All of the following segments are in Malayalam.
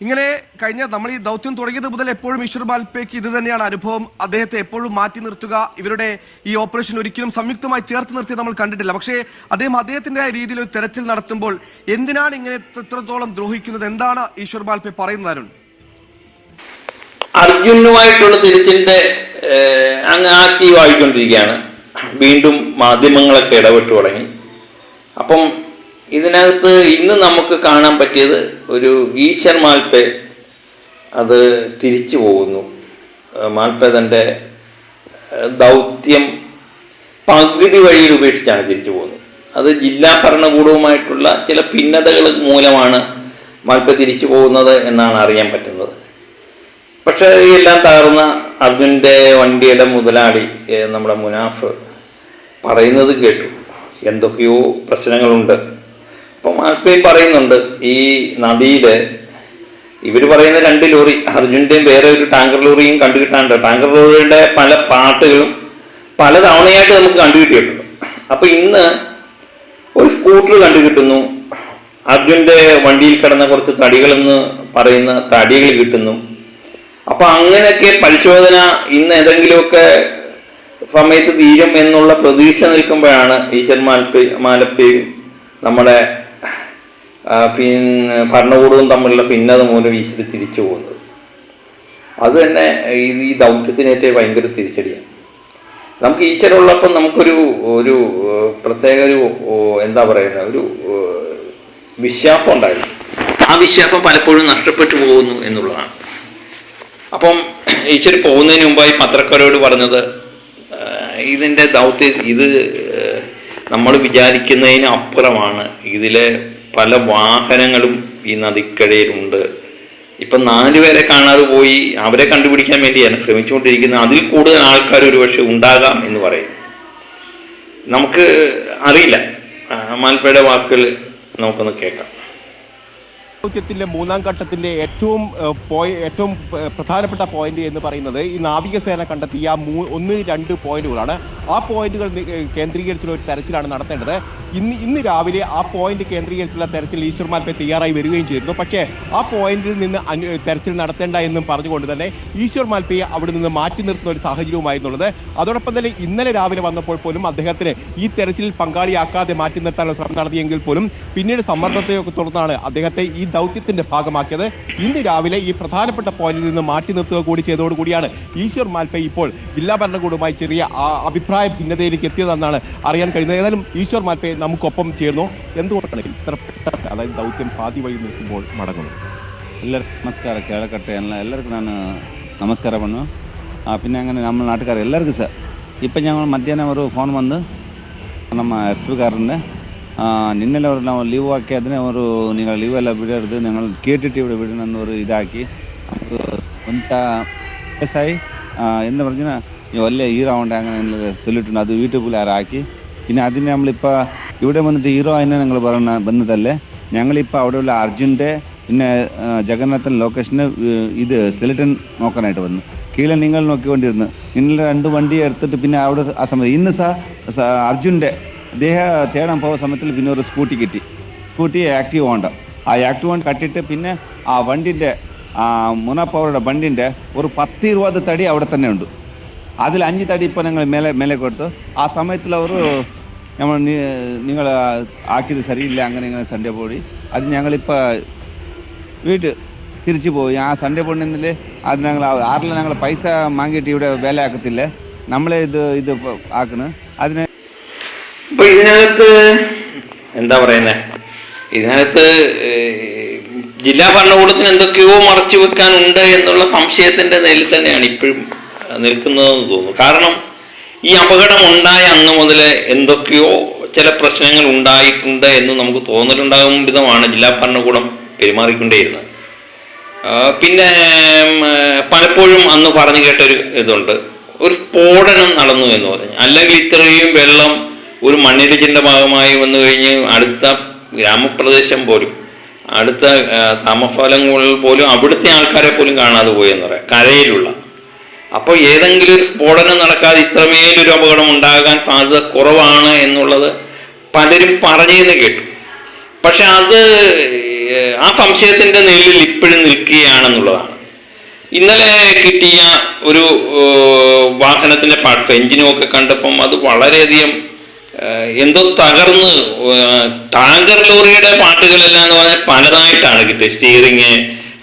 ഇങ്ങനെ കഴിഞ്ഞ നമ്മൾ ഈ ദൗത്യം തുടങ്ങിയത് മുതൽ എപ്പോഴും ഈശ്വർ മാൽപ്പയ്ക്ക് ഇത് തന്നെയാണ്. അനുഭവം അദ്ദേഹത്തെ എപ്പോഴും മാറ്റി നിർത്തുക ഇവരുടെ ഈ ഓപ്പറേഷൻ ഒരിക്കലും സംയുക്തമായി ചേർത്ത് നിർത്തി നമ്മൾ കണ്ടിട്ടില്ല. പക്ഷേ അദ്ദേഹം അദ്ദേഹത്തിന്റെ രീതിയിൽ ഒരു തെരച്ചിൽ നടത്തുമ്പോൾ എന്തിനാണ് ഇങ്ങനെ ഇത്രത്തോളം ദ്രോഹിക്കുന്നത്? എന്താണ് ഈശ്വർ മാൽപ്പെ പറയുന്നത് അരുൺ? അർജുനുമായിട്ടുള്ള തിരിച്ചിന്റെ ഏഹ്, അങ്ങ് ആക്റ്റീവ് ആയിക്കൊണ്ടിരിക്കുകയാണ് വീണ്ടും മാധ്യമങ്ങളൊക്കെ ഇടപെട്ടു തുടങ്ങി. അപ്പം ഇതിനകത്ത് ഇന്ന് നമുക്ക് കാണാൻ പറ്റിയത് ഒരു ഈശ്വർ മാൽപ്പെ അത് തിരിച്ചു പോകുന്നു. മാൽപ്പെ തന്റെ ദൗത്യം പകുതി വഴിയിൽ ഉപേക്ഷിച്ചാണ് തിരിച്ചു പോകുന്നത്. അത് ജില്ലാ ഭരണകൂടവുമായിട്ടുള്ള ചില ഭിന്നതകൾ മൂലമാണ് മാൽപ്പ തിരിച്ചു പോകുന്നത് എന്നാണ് അറിയാൻ പറ്റുന്നത്. പക്ഷേ എല്ലാം തകർന്ന അർജുന്റെ വണ്ടിയുടെ മുതലാളി നമ്മുടെ മുനാഫ് പറയുന്നത് കേട്ടു. എന്തൊക്കെയോ പ്രശ്നങ്ങളുണ്ട്. അപ്പം ആൽപ്പയും പറയുന്നുണ്ട് ഈ നദിയിൽ ഇവർ പറയുന്ന രണ്ട് ലോറി അർജുന്റെയും വേറെ ഒരു ടാങ്കർ ലോറിയും കണ്ടുകിട്ടാണ്ട് ടാങ്കർ ലോറിയുടെ പല പാട്ടുകളും പല തവണയായിട്ട് നമുക്ക് കണ്ടുകിട്ടിയിട്ടുണ്ട്. അപ്പോൾ ഇന്ന് ഒരു സ്കൂട്ടർ കണ്ടുകിട്ടുന്നു അർജുന്റെ വണ്ടിയിൽ കിടന്ന കുറച്ച് തടികളെന്ന് പറയുന്ന തടികൾ കിട്ടുന്നു. അപ്പം അങ്ങനെയൊക്കെ പരിശോധന ഇന്ന് ഏതെങ്കിലുമൊക്കെ സമയത്ത് തീരും എന്നുള്ള പ്രതീക്ഷ നിൽക്കുമ്പോഴാണ് ഈശ്വർ മാലപ്പ മാലപ്പയും നമ്മുടെ പിന്നെ ഭരണകൂടവും തമ്മിലുള്ള ഭിന്നത മൂലം ഈശ്വർ തിരിച്ചു പോകുന്നത്. അത് തന്നെ ഇത് ഈ ദൗത്യത്തിനേറ്റ ഭയങ്കര തിരിച്ചടിയാണ്. നമുക്ക് ഈശ്വരുള്ളപ്പം നമുക്കൊരു ഒരു പ്രത്യേക ഒരു എന്താ പറയുന്നത് ഒരു വിശ്വാസം ഉണ്ടായിരുന്നു. ആ വിശ്വാസം പലപ്പോഴും നഷ്ടപ്പെട്ടു പോകുന്നു എന്നുള്ളതാണ്. അപ്പം ഈശ്വർ പോകുന്നതിന് മുമ്പായി പത്രക്കാരോട് പറഞ്ഞത് ഇതിന്റെ ദൗത്യം ഇത് നമ്മൾ വിചാരിക്കുന്നതിന് അപ്പുറമാണ്. ഇതിലെ പല വാഹനങ്ങളും ഈ നദിക്കടയിലുണ്ട്. ഇപ്പം നാലുപേരെ കാണാതെ പോയി അവരെ കണ്ടുപിടിക്കാൻ വേണ്ടിയാണ് ശ്രമിച്ചുകൊണ്ടിരിക്കുന്നത്. അതിൽ കൂടുതൽ ആൾക്കാർ ഒരുപക്ഷെ ഉണ്ടാകാം എന്ന് പറയും. നമുക്ക് അറിയില്ല. മാൽപ്പയുടെ വാക്കുകൾ നമുക്കൊന്ന് കേൾക്കാം. ദൗത്യത്തിന്റെ മൂന്നാം ഘട്ടത്തിന്റെ ഏറ്റവും ഏറ്റവും പ്രധാനപ്പെട്ട പോയിന്റ് എന്ന് പറയുന്നത് ഈ നാവികസേന കണ്ടെത്തിയ ഒന്ന് രണ്ട് പോയിന്റുകളാണ്. ആ പോയിന്റുകൾ കേന്ദ്രീകരിച്ചുള്ള ഒരു തെരച്ചിലാണ് നടത്തേണ്ടത്. ഇന്ന് ഇന്ന് രാവിലെ ആ പോയിന്റ് കേന്ദ്രീകരിച്ചുള്ള തെരച്ചിൽ ഈശ്വർ മാൽപ്പെ തയ്യാറായി വരികയും ചെയ്തിരുന്നു. പക്ഷേ ആ പോയിന്റിൽ നിന്ന് തെരച്ചിൽ നടത്തേണ്ട എന്നും പറഞ്ഞുകൊണ്ട് തന്നെ ഈശ്വർ മാൽപ്പയെ അവിടെ നിന്ന് മാറ്റി നിർത്തുന്ന ഒരു സാഹചര്യവുമായിരുന്നുള്ളത്. അതോടൊപ്പം തന്നെ ഇന്നലെ രാവിലെ വന്നപ്പോൾ പോലും അദ്ദേഹത്തിന് ഈ തെരച്ചിലിൽ പങ്കാളിയാക്കാതെ മാറ്റി നിർത്താനുള്ള ശ്രമം നടത്തിയെങ്കിൽ പോലും പിന്നീട് സമ്മർദ്ദത്തെയൊക്കെ തുടർന്നാണ് അദ്ദേഹത്തെ ഈ ദൗത്യത്തിന്റെ ഭാഗമാക്കിയത്. ഇന്ന് രാവിലെ ഈ പ്രധാനപ്പെട്ട പോയിന്റിൽ നിന്ന് മാറ്റി നിർത്തുക കൂടി ചെയ്തതോടുകൂടിയാണ് ഈശ്വർ മാൽപ്പെ ഇപ്പോൾ ജില്ലാ ഭരണകൂടവുമായി ചെറിയ അഭിപ്രായ ഭിന്നതയിലേക്ക് എത്തിയതെന്നാണ് അറിയാൻ കഴിയുന്നത്. ഏതായാലും ഈശ്വർ മാൽപ്പെ നമുക്കൊപ്പം ചേർന്നോ എന്തുകൊണ്ടാണ് ഇത്ര പെട്ടെന്ന് അതായത് ദൗത്യം പാതി വഴി നിൽക്കുമ്പോൾ മടങ്ങുന്നു എല്ലാവർക്കും നമസ്കാരം കേളക്കട്ടെ എല്ലാവർക്കും ഞാൻ നമസ്കാരം പണ്ണു പിന്നെ അങ്ങനെ നമ്മൾ നാട്ടുകാർ എല്ലാവർക്കും സാർ ഇപ്പം ഞങ്ങൾ മധ്യാഹ്നം ഒരു ഫോൺ വന്ന് ನಮ್ಮ ಎಸ್ ಪಿ ಕಾರಿಂದ ನಿನ್ನೆಲ್ಲ ಅವರು ನಾವು ಲೀವ್ ಹಾಕಿದ್ರೆ ಅವರು ನೀವು ಲೀವ್ ಎಲ್ಲ ಬಿಡೋದು ನೀವು ಕೆ ಟಿ ಟಿ ಬಿಡಿ ನನ್ನವರು ಇದಾಕಿ ಸ್ವಂತ ಎಸ್ ಐ ಎಂದ പറഞ്ഞാൽ ನೀವು ಅಲ್ಲೇ ಈ ರೌಂಡ್ ಹಂಗೆ ಸೊಲ್ಲಿಟ್ಟು ಅದು പിന്നെ അതിന് നമ്മളിപ്പോൾ ഇവിടെ വന്നിട്ട് ഹീറോ അതിനെ ഞങ്ങൾ പറഞ്ഞ ബന്ധതല്ലേ ഞങ്ങളിപ്പോൾ അവിടെയുള്ള അർജുന്റെ പിന്നെ ജഗന്നാഥൻ ലൊക്കേഷന് ഇത് സെലിറ്റൻ നോക്കാനായിട്ട് വന്നു. കീഴെ നിങ്ങൾ നോക്കിക്കൊണ്ടിരുന്നു. നിങ്ങൾ രണ്ട് വണ്ടി എടുത്തിട്ട് പിന്നെ അവിടെ ആ സമയത്ത് ഇന്ന് സ അർജുന്റെ ദേഹ തേടാൻ പോകുന്ന സമയത്തിൽ പിന്നെ ഒരു സ്കൂട്ടി കിട്ടി. സ്കൂട്ടി ആക്റ്റീവ് ഉണ്ട് ആ ആക്റ്റീവ് ഓൺ കട്ടിട്ട് പിന്നെ ആ വണ്ടിന്റെ ആ മുനപ്പവരുടെ വണ്ടിന്റെ ഒരു പത്ത് ഇരുപത് തടി അവിടെ തന്നെ ഉണ്ട്. അതിൽ അഞ്ച് തടി ഇപ്പോൾ ഞങ്ങൾ മേലെ മേലെ കൊടുത്തു ആ സമയത്തിൽ അവർ നമ്മൾ നിങ്ങൾ ആക്കിയത് ശരിയില്ല അങ്ങനെ ഇങ്ങനെ സൺഡേ പോയി. അത് ഞങ്ങളിപ്പോൾ വീട്ട് തിരിച്ചു പോയി. ആ സൺഡേ പോണിന്നിൽ അത് ഞങ്ങൾ ആറിൽ ഞങ്ങൾ പൈസ വാങ്ങിയിട്ട് ഇവിടെ വില ആക്കത്തില്ല. നമ്മളെ ഇത് ഇത് ആക്കുന്നു അതിന് ഇപ്പൊ ഇതിനകത്ത് എന്താ പറയുന്നേ? ഇതിനകത്ത് ജില്ലാ ഭരണകൂടത്തിന് എന്തൊക്കെയോ മറച്ചു വെക്കാനുണ്ട് എന്നുള്ള സംശയത്തിന്റെ നിലയിൽ തന്നെയാണ് ഇപ്പോഴും നിൽക്കുന്നതെന്ന് തോന്നുന്നു. കാരണം ഈ അപകടം ഉണ്ടായ അന്ന് മുതൽ എന്തൊക്കെയോ ചില പ്രശ്നങ്ങൾ ഉണ്ടായിട്ടുണ്ട് എന്ന് നമുക്ക് തോന്നലുണ്ടാകും വിധമാണ് ജില്ലാ ഭരണകൂടം പെരുമാറിക്കൊണ്ടേയിരുന്നത്. പിന്നെ പലപ്പോഴും അന്ന് പറഞ്ഞു കേട്ടൊരു ഇതുണ്ട്. ഒരു സ്ഫോടനം നടന്നു എന്ന് പറഞ്ഞു. അല്ലെങ്കിൽ ഇത്രയും വെള്ളം ഒരു മണ്ണിടിച്ചിന്റെ ഭാഗമായി വന്നു കഴിഞ്ഞ് അടുത്ത ഗ്രാമപ്രദേശം പോലും അടുത്ത ആ, താമസഫലങ്ങളിൽ പോലും അവിടുത്തെ ആൾക്കാരെ പോലും കാണാതെ പോയി എന്ന് പറയാം. കരയിലുള്ള അപ്പോൾ ഏതെങ്കിലും ഒരു സ്ഫോടനം നടക്കാതെ ഇത്രമേലൊരു അപകടം ഉണ്ടാകാൻ സാധ്യത കുറവാണ് എന്നുള്ളത് പലരും പറഞ്ഞെന്ന് കേട്ടു. പക്ഷെ അത് ആ സംശയത്തിന്റെ നിഴലിൽ ഇപ്പോഴും നിൽക്കുകയാണെന്നുള്ളതാണ്. ഇന്നലെ കിട്ടിയ ഒരു വാഹനത്തിന്റെ പാർട്സ് എഞ്ചിനും ഒക്കെ കണ്ടപ്പം അത് വളരെയധികം എന്തോ തകർന്ന് ടാങ്കർ ലോറിയുടെ പാട്ടുകളെല്ലാം എന്ന് പറഞ്ഞാൽ പലതായിട്ടാണ് കിട്ടിയത്. സ്റ്റിയറിങ്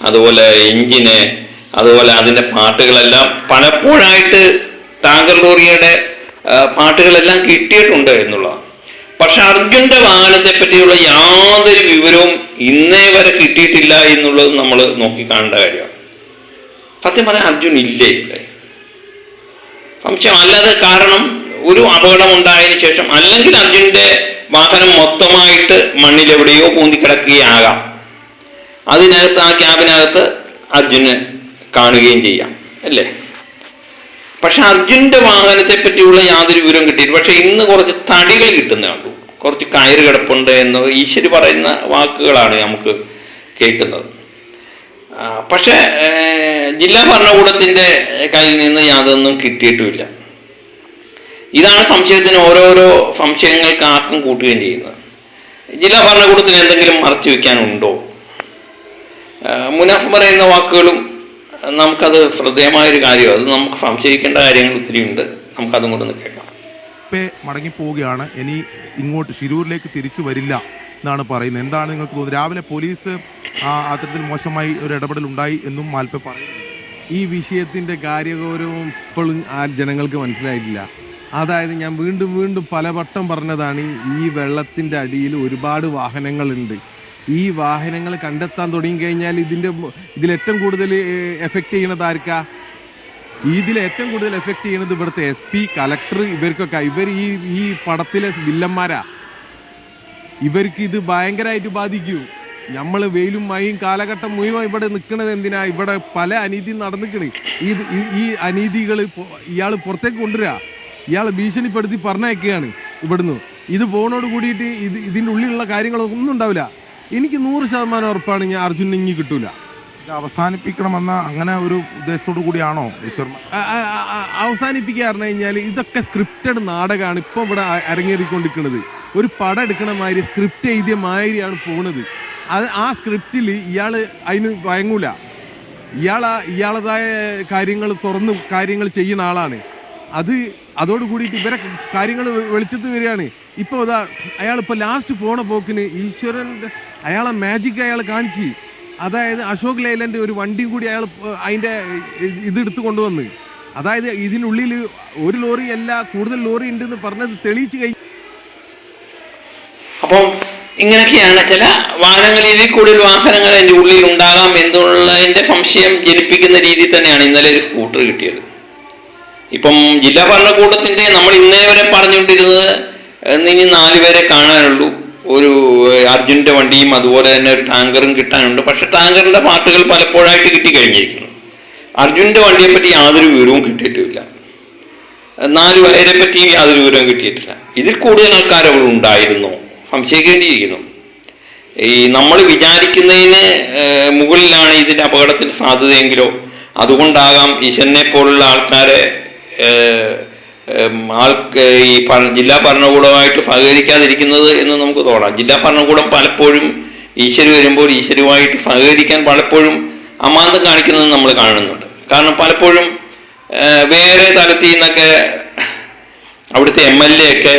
അതുപോലെ എഞ്ചിന് അതുപോലെ അതിന്റെ പാട്ടുകളെല്ലാം പലപ്പോഴായിട്ട് ടാങ്കർ ലോറിയുടെ പാട്ടുകളെല്ലാം കിട്ടിയിട്ടുണ്ട് എന്നുള്ള പക്ഷെ അർജുന്റെ വാഹനത്തെ പറ്റിയുള്ള യാതൊരു വിവരവും ഇന്നേ വരെ കിട്ടിയിട്ടില്ല എന്നുള്ളത് നമ്മൾ നോക്കി കാണേണ്ട കാര്യമാണ്. സത്യം പറയാൻ അർജുൻ ഇല്ലേ ഇവിടെ? സംശയം. അല്ലാതെ കാരണം ഒരു അപകടം ഉണ്ടായതിനു ശേഷം അല്ലെങ്കിൽ അർജുന്റെ വാഹനം മൊത്തമായിട്ട് മണ്ണിലെവിടെയോ പൂന്തിക്കിടക്കുകയാകാം അതിനകത്ത് ആ ക്യാബിനകത്ത് അർജുന് കാണുകയും ചെയ്യാം അല്ലേ? പക്ഷെ അർജുന്റെ വാഹനത്തെ പറ്റിയുള്ള യാതൊരു വിവരം കിട്ടിയില്ല പക്ഷെ ഇന്ന് കുറച്ച് തടികൾ കിട്ടുന്നേ ഉള്ളൂ കുറച്ച് കയറ് കിടപ്പുണ്ട് എന്ന് ഈശ്വരി പറയുന്ന വാക്കുകളാണ് നമുക്ക് കേൾക്കുന്നത്. പക്ഷെ ജില്ലാ ഭരണകൂടത്തിന്റെ കയ്യിൽ നിന്ന് യാതൊന്നും കിട്ടിയിട്ടുമില്ല. ഇതാണ് സംശയത്തിന് ഓരോരോ സംശയങ്ങൾക്ക് ആക്കം കൂട്ടുകയും ചെയ്യുന്നത്. ജില്ലാ ഭരണകൂടത്തിന് എന്തെങ്കിലും മറച്ചു വയ്ക്കാനുണ്ടോ? മുനാഫ് പറയുന്ന വാക്കുകളും നമുക്കത് ശ്രദ്ധേയമായൊരു കാര്യമാണ്. അത് നമുക്ക് സംശയിക്കേണ്ട കാര്യങ്ങൾ ഒത്തിരി ഉണ്ട്. നമുക്കതും കൂടെ ഒന്ന് കേൾക്കാം. ഇപ്പേ മടങ്ങിപ്പോവുകയാണ്. ഇനി ഇങ്ങോട്ട് ശിരൂരിലേക്ക് തിരിച്ചു വരില്ല എന്നാണ് പറയുന്നത്. എന്താണ് നിങ്ങൾക്ക് തോന്നുന്നത്? രാവിലെ പോലീസ് അത്തരത്തിൽ മോശമായി ഒരു ഇടപെടൽ ഉണ്ടായി എന്നും മാൽപ്പ പറയുന്നു. ഈ വിഷയത്തിന്റെ കാര്യഗൗരവം ഇപ്പോഴും ആ ജനങ്ങൾക്ക് മനസ്സിലായിട്ടില്ല. അതായത് ഞാൻ വീണ്ടും വീണ്ടും പലവട്ടം പറഞ്ഞതാണ് ഈ വെള്ളത്തിന്റെ അടിയിൽ ഒരുപാട് വാഹനങ്ങളുണ്ട്. ഈ വാഹനങ്ങൾ കണ്ടെത്താൻ തുടങ്ങിക്കഴിഞ്ഞാൽ ഇതിന്റെ ഇതിൽ ഇതിലേറ്റവും കൂടുതൽ എഫക്റ്റ് ചെയ്യണത് ആർക്കാ? ഇതിൽ ഏറ്റവും കൂടുതൽ എഫക്റ്റ് ചെയ്യണത് ഇവിടുത്തെ എസ് പി കലക്ടർ ഇവർക്കൊക്കെ. ഇവർ ഈ ഈ പടത്തിലെ വില്ലന്മാരാ. ഇവർക്ക് ഇത് ഭയങ്കരമായിട്ട് ബാധിക്കൂ. നമ്മൾ വെയിലും മഴയും കാലഘട്ടം മുഴുവൻ ഇവിടെ നിൽക്കുന്നത് എന്തിനാ? ഇവിടെ പല അനീതി നടന്നിക്കണ്. ഈ ഈ- അനീതികൾ ഇയാൾ പുറത്തേക്ക് കൊണ്ടുവരിക ഇയാൾ ഭീഷണിപ്പെടുത്തി പറഞ്ഞയക്കുകയാണ് ഇവിടുന്ന്. ഇത് പോകണോട് കൂടിയിട്ട് ഇത് ഇതിന്റെ ഉള്ളിലുള്ള കാര്യങ്ങളൊന്നും ഉണ്ടാവില്ല. എനിക്ക് നൂറ് ശതമാനം ഉറപ്പാണ് ഞാൻ അർജുൻ ഇങ്ങി കിട്ടൂല. ഇത് അവസാനിപ്പിക്കണമെന്ന അങ്ങനെ ഒരു ഉദ്ദേശത്തോടു കൂടിയാണോ ഈശ്വർ അവസാനിപ്പിക്കുക പറഞ്ഞു കഴിഞ്ഞാൽ ഇതൊക്കെ സ്ക്രിപ്റ്റഡ് നാടകമാണ്. ഇപ്പോൾ ഇവിടെ അരങ്ങേറിക്കൊണ്ടിരിക്കുന്നത് ഒരു പടം എടുക്കണ മാതിരി സ്ക്രിപ്റ്റ് എഴുതിയ മാതിരിയാണ് പോണത്. അത് ആ സ്ക്രിപ്റ്റിൽ ഇയാൾ അതിന് വഴങ്ങൂല. ഇയാൾ ഇയാളതായ കാര്യങ്ങൾ തുറന്നും കാര്യങ്ങൾ ചെയ്യുന്ന ആളാണ്. അത് അതോട് കൂടിയിട്ട് ഇവരെ കാര്യങ്ങൾ വെളിച്ചത്ത് വരികയാണ്. ഇപ്പോൾ അതാ അയാൾ ഇപ്പോൾ ലാസ്റ്റ് പോണ പോക്കിന് ഈശ്വരന്റെ അയാളെ മാജിക് അയാൾ കാണിച്ച്. അതായത് അശോക് ലൈലന്റെ ഒരു വണ്ടിയും കൂടി അയാൾ അതിന്റെ ഇതെടുത്ത് കൊണ്ടുവന്ന്. അതായത് ഇതിനുള്ളിൽ ഒരു ലോറി അല്ല കൂടുതൽ ലോറി ഉണ്ടെന്ന് പറഞ്ഞത് തെളിയിച്ച് കഴിഞ്ഞു അപ്പം ഇങ്ങനെയൊക്കെയാണ് ചില വാഹനങ്ങൾ ഇതിൽ കൂടുതൽ വാഹനങ്ങൾ അതിന്റെ ഉള്ളിൽ ഉണ്ടാകാം എന്നുള്ളതിന്റെ സംശയം ജനിപ്പിക്കുന്ന രീതിയിൽ തന്നെയാണ് ഇന്നലെ ഒരു സ്കൂട്ടർ കിട്ടിയത്. ഇപ്പം ജില്ലാ ഭരണകൂടത്തിന്റെ നമ്മൾ ഇന്നേ വരെ പറഞ്ഞുകൊണ്ടിരുന്നത് ഇനി നാല് പേരെ കാണാനുള്ളൂ. ഒരു അർജുന്റെ വണ്ടിയും അതുപോലെ തന്നെ ഒരു ടാങ്കറും കിട്ടാനുണ്ട്. പക്ഷെ ടാങ്കറിന്റെ പാട്ടുകൾ പലപ്പോഴായിട്ട് കിട്ടിക്കഴിഞ്ഞിരിക്കുന്നു. അർജുന്റെ വണ്ടിയെ പറ്റി യാതൊരു വിവരവും കിട്ടിയിട്ടില്ല. നാല് പേരെ പറ്റിയും യാതൊരു വിവരവും കിട്ടിയിട്ടില്ല. ഇതിൽ കൂടുതൽ ആൾക്കാർ അവിടെ ഉണ്ടായിരുന്നു. സംശയിക്കേണ്ടിയിരിക്കുന്നു. ഈ നമ്മൾ വിചാരിക്കുന്നതിന് മുകളിലാണ് ഇതിന്റെ അപകടത്തിന് സാധ്യതയെങ്കിലോ അതുകൊണ്ടാകാം ഈശ്വരനെ പോലുള്ള ആൾക്കാരെ ആൾക്ക് ഈ ജില്ലാ ഭരണകൂടമായിട്ട് സഹകരിക്കാതിരിക്കുന്നത് എന്ന് നമുക്ക് തോന്നാം. ജില്ലാ ഭരണകൂടം പലപ്പോഴും ഈശ്വര് വരുമ്പോൾ ഈശ്വരുമായിട്ട് സഹകരിക്കാൻ പലപ്പോഴും അമാന്തം കാണിക്കുന്നത് നമ്മൾ കാണുന്നുണ്ട്. കാരണം പലപ്പോഴും വേറെ തലത്തിൽ നിന്നൊക്കെ അവിടുത്തെ എം എൽ എ ഒക്കെ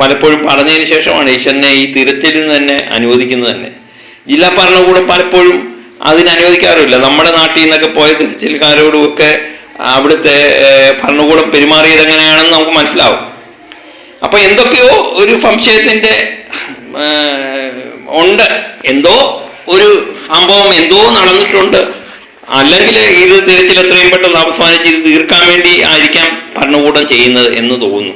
പലപ്പോഴും പറഞ്ഞതിന് ശേഷമാണ് ഈശ്വരനെ ഈ തിരച്ചിലിന് തന്നെ അനുവദിക്കുന്നത് തന്നെ. ജില്ലാ ഭരണകൂടം പലപ്പോഴും അതിന് അനുവദിക്കാറില്ല നമ്മുടെ നാട്ടിൽ നിന്നൊക്കെ പോയ തിരച്ചിൽക്കാരോടും ഒക്കെ അവിടുത്തെ ഭരണകൂടം പെരുമാറിയത് എങ്ങനെയാണെന്ന് നമുക്ക് മനസ്സിലാവും. അപ്പൊ എന്തൊക്കെയോ ഒരു സംശയത്തിന്റെ ഉണ്ട്. എന്തോ ഒരു സംഭവം എന്തോ നടന്നിട്ടുണ്ട്. അല്ലെങ്കിൽ ഇത് തിരച്ചിൽ എത്രയും പെട്ടെന്ന് അവസാനിച്ച് ഇത് തീർക്കാൻ വേണ്ടി ആയിരിക്കാം ഭരണകൂടം ചെയ്യുന്നത് എന്ന് തോന്നുന്നു.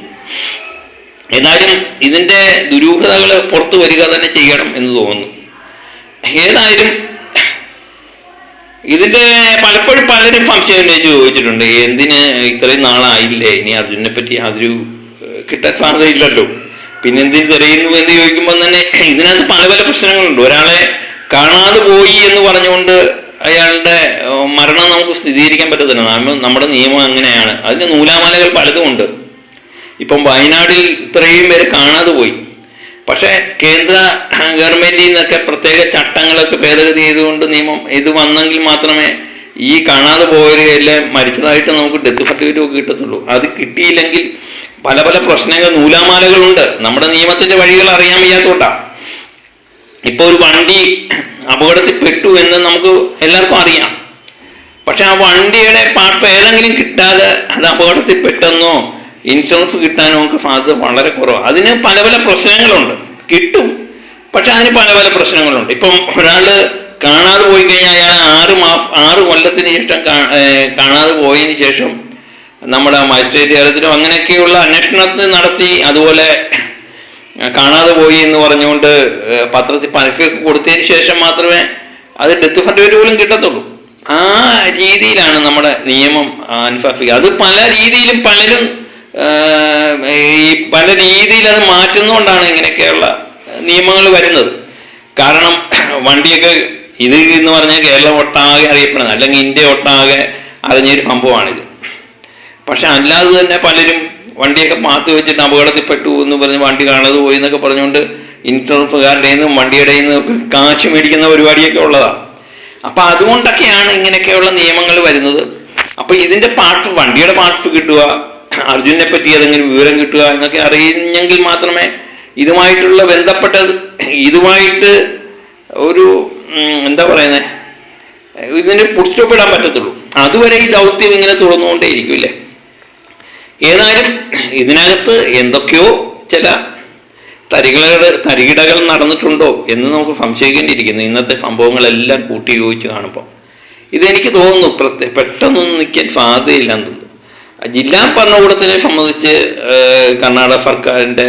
എന്നാലും ഇതിന്റെ ദുരൂഹതകൾ പുറത്തു വരിക തന്നെ ചെയ്യണം എന്ന് തോന്നുന്നു. ഏതായാലും ഇതിന്റെ പലപ്പോഴും പലരും ഉന്നയിച്ച് ചോദിച്ചിട്ടുണ്ട്. എന്തിന് ഇത്രയും നാളായില്ലേ? ഇനി അർജുനെ പറ്റി യാതൊരു കിട്ടാൻ സാധ്യതയില്ലല്ലോ. പിന്നെ എന്തിന് തിരയുന്നു എന്ന് ചോദിക്കുമ്പോൾ തന്നെ ഇതിനകത്ത് പല പല പ്രശ്നങ്ങളുണ്ട്. ഒരാളെ കാണാതെ പോയി എന്ന് പറഞ്ഞുകൊണ്ട് അയാളുടെ മരണം നമുക്ക് സ്ഥിരീകരിക്കാൻ പറ്റത്തില്ല. നമ്മ- നമ്മുടെ നിയമം അങ്ങനെയാണ്. അതിന് നൂലാമാലകൾ പലതുമുണ്ട്. ഇപ്പം വയനാടിൽ ഇത്രയും പേരെ കാണാതെ പോയി. പക്ഷേ കേന്ദ്ര ഗവൺമെന്റിൽ നിന്നൊക്കെ പ്രത്യേക ചട്ടങ്ങളൊക്കെ ഭേദഗതി ചെയ്തുകൊണ്ട് നിയമം ഇത് വന്നെങ്കിൽ മാത്രമേ ഈ കാണാതെ പോയവരെല്ലാം മരിച്ചതായിട്ട് നമുക്ക് ഡെത്ത് സർട്ടിഫിക്കറ്റ് ഒക്കെ കിട്ടത്തുള്ളൂ. അത് കിട്ടിയില്ലെങ്കിൽ പല പല പ്രശ്നങ്ങൾ നൂലാമാലകളുണ്ട്. നമ്മുടെ നിയമത്തിന്റെ വഴികൾ അറിയാൻ വയ്യാത്തോട്ടാ. ഇപ്പൊ ഒരു വണ്ടി അപകടത്തിൽ പെട്ടു എന്ന് നമുക്ക് എല്ലാവർക്കും അറിയാം. പക്ഷെ ആ വണ്ടിയുടെ പാർട്ട് ഏതെങ്കിലും കിട്ടാതെ അത് അപകടത്തിൽ പെട്ടെന്നോ ഇൻഷുറൻസ് കിട്ടാനൊക്കെ സാധ്യത വളരെ കുറവാണ് അതിന് പല പല പ്രശ്നങ്ങളുണ്ട്. കിട്ടും. പക്ഷെ അതിന് പല പല പ്രശ്നങ്ങളുണ്ട്. ഇപ്പം ഒരാൾ കാണാതെ പോയി കഴിഞ്ഞാൽ അയാൾ ആറ് മാസം ആറ് കൊല്ലത്തിന് ശേഷം കാണാതെ പോയതിന് ശേഷം നമ്മുടെ മജിസ്ട്രേറ്റ് തലത്തിലും അങ്ങനെയൊക്കെയുള്ള അന്വേഷണത്തിൽ നടത്തി അതുപോലെ കാണാതെ പോയി എന്ന് പറഞ്ഞുകൊണ്ട് പത്രത്തിൽ പരസ്യമൊക്കെ കൊടുത്തതിന് ശേഷം മാത്രമേ അത് ഡെത്ത് സർട്ടിഫിക്കറ്റ് പോലും കിട്ടത്തുള്ളൂ. ആ രീതിയിലാണ് നമ്മുടെ നിയമം അനുശാസിക്കുക. അത് പല രീതിയിലും പലരും ഈ പല രീതിയിൽ അത് മാറ്റുന്നതുകൊണ്ടാണ് ഇങ്ങനെയൊക്കെയുള്ള നിയമങ്ങൾ വരുന്നത്. കാരണം വണ്ടിയൊക്കെ ഇത് എന്ന് പറഞ്ഞാൽ കേരളം ഒട്ടാകെ അറിയപ്പെടുന്നത് അല്ലെങ്കിൽ ഇന്ത്യ ഒട്ടാകെ അറിഞ്ഞൊരു സംഭവമാണിത്. പക്ഷെ അല്ലാതെ തന്നെ പലരും വണ്ടിയൊക്കെ പാത്ത് വെച്ചിട്ട് അപകടത്തിൽപ്പെട്ടു എന്ന് പറഞ്ഞ് വണ്ടി കാണാതെ പോയി എന്നൊക്കെ പറഞ്ഞുകൊണ്ട് ഇൻഷുറൻസുകാരുടെ നിന്നും വണ്ടിയുടെ നിന്നും കാശ് മേടിക്കുന്ന പരിപാടിയൊക്കെ ഉള്ളതാണ് അപ്പൊ അതുകൊണ്ടൊക്കെയാണ് ഇങ്ങനെയൊക്കെയുള്ള നിയമങ്ങൾ വരുന്നത്. അപ്പൊ ഇതിന്റെ പാർട്ട് വണ്ടിയുടെ പാർട്ട് കിട്ടുക അർജുനെ പറ്റി ഏതെങ്കിലും വിവരം കിട്ടുക എന്നൊക്കെ അറിയുന്നെങ്കിൽ മാത്രമേ ഇതുമായിട്ടുള്ള ബന്ധപ്പെട്ട ഇതുമായിട്ട് ഒരു എന്താ പറയുന്നത് ഇതിന് പുഷ്ടപ്പെടാൻ പറ്റത്തുള്ളൂ. അതുവരെ ഈ ദൗത്യം ഇങ്ങനെ തുറന്നുകൊണ്ടേയിരിക്കില്ലേ ഏതായാലും ഇതിനകത്ത് എന്തൊക്കെയോ ചില തരികളുടെ തരികിടകൾ നടന്നിട്ടുണ്ടോ എന്ന് നമുക്ക് സംശയിക്കേണ്ടിയിരിക്കുന്നു. ഇന്നത്തെ സംഭവങ്ങളെല്ലാം കൂട്ടി യോജിച്ച് കാണുമ്പോൾ ഇതെനിക്ക് തോന്നുന്നു പ്രത്യേക പെട്ടെന്നൊന്നും നിൽക്കാൻ സാധ്യതയില്ലെന്ന് ജില്ലാ ഭരണകൂടത്തിനെ സംബന്ധിച്ച് കർണാടക സർക്കാരിന്റെ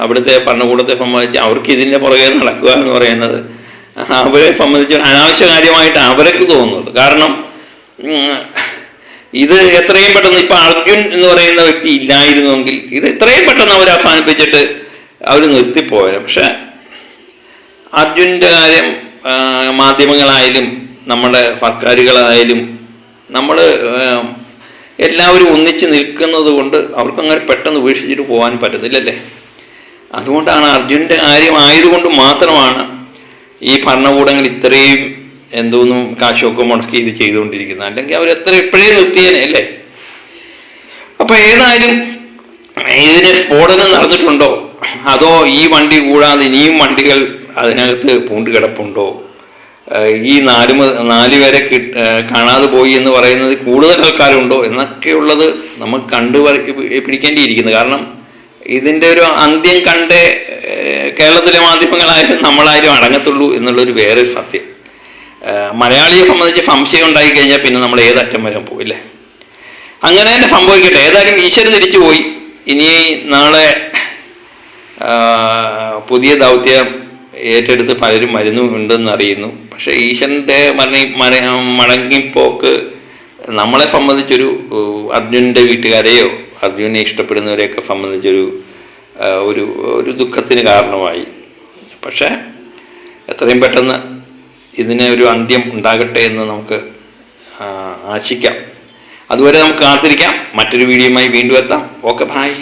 അവിടുത്തെ ഭരണകൂടത്തെ സംബന്ധിച്ച് അവർക്ക് ഇതിന്റെ പുറകെ നടക്കുക എന്ന് പറയുന്നത് അവരെ സംബന്ധിച്ച് അനാവശ്യ കാര്യമായിട്ട് അവർക്ക് തോന്നുന്നത്. കാരണം ഇത് എത്രയും പെട്ടെന്ന് ഇപ്പൊ അർജുൻ എന്ന് പറയുന്ന വ്യക്തി ഇല്ലായിരുന്നുവെങ്കിൽ ഇത് എത്രയും പെട്ടെന്ന് അവർ അവസാനിപ്പിച്ചിട്ട് അവർ നിർത്തിപ്പോയത് പക്ഷെ അർജുന്റെ കാര്യം മാധ്യമങ്ങളായാലും നമ്മുടെ സർക്കാരുകളായാലും നമ്മൾ എല്ലാവരും ഒന്നിച്ച് നിൽക്കുന്നത് കൊണ്ട് അവർക്കങ്ങനെ പെട്ടെന്ന് ഉപേക്ഷിച്ചിട്ട് പോകാൻ പറ്റത്തില്ലല്ലേ? അതുകൊണ്ടാണ് അർജുനന്റെ കാര്യമായതുകൊണ്ട് മാത്രമാണ് ഈ ഭരണകൂടങ്ങൾ ഇത്രയും എന്തോന്നും കാശൊക്കെ മുടക്കി ഇത് ചെയ്തുകൊണ്ടിരിക്കുന്നത്. അല്ലെങ്കിൽ അവർ എത്ര എപ്പോഴേ നിർത്തിയേനെ അല്ലേ? അപ്പൊ ഏതായാലും ഇതിന് സ്ഫോടനം നടന്നിട്ടുണ്ടോ? അതോ ഈ വണ്ടി കൂടാതെ ഇനിയും വണ്ടികൾ അതിനകത്ത് പൂണ്ട് കിടപ്പുണ്ടോ ഏഹ് ഈ നാല് നാല് വരെ കാണാതെ പോയി എന്ന് പറയുന്നത് കൂടുതൽ ആൾക്കാരുണ്ടോ എന്നൊക്കെയുള്ളത് നമുക്ക് കണ്ടു പിടിക്കേണ്ടിയിരിക്കുന്നു. കാരണം ഇതിന്റെ ഒരു അന്ത്യം കണ്ടേ കേരളത്തിലെ മാധ്യമങ്ങളായാലും നമ്മളായാലും അടങ്ങത്തുള്ളൂ എന്നുള്ളൊരു വേറൊരു സത്യം. മലയാളിയെ സംബന്ധിച്ച് സംശയം ഉണ്ടായി കഴിഞ്ഞാൽ പിന്നെ നമ്മൾ ഏതറ്റം വരെ പോയില്ലേ അങ്ങനെ തന്നെ സംഭവിക്കട്ടെ. ഏതായാലും ഈശ്വര തിരിച്ചു പോയി ഇനി നാളെ പുതിയ ദൗത്യം ഏറ്റെടുത്ത് പലരും മരുന്നും ഉണ്ടെന്ന് അറിയുന്നു പക്ഷേ ഈശ്വരന്റെ മരണി മര- മടങ്ങിപ്പോക്ക് നമ്മളെ സംബന്ധിച്ചൊരു അർജുനന്റെ വീട്ടുകാരെയോ അർജുനെ ഇഷ്ടപ്പെടുന്നവരെയൊക്കെ സംബന്ധിച്ചൊരു ഒരു ഒരു ദുഃഖത്തിന് കാരണമായി. പക്ഷേ എത്രയും പെട്ടെന്ന് ഇതിനെ ഒരു അന്ത്യം ഉണ്ടാകട്ടെ എന്ന് നമുക്ക് ആശിക്കാം. അതുവരെ നമുക്ക് കാത്തിരിക്കാം. മറ്റൊരു വീഡിയോയുമായി വീണ്ടും എത്താം. Okay bye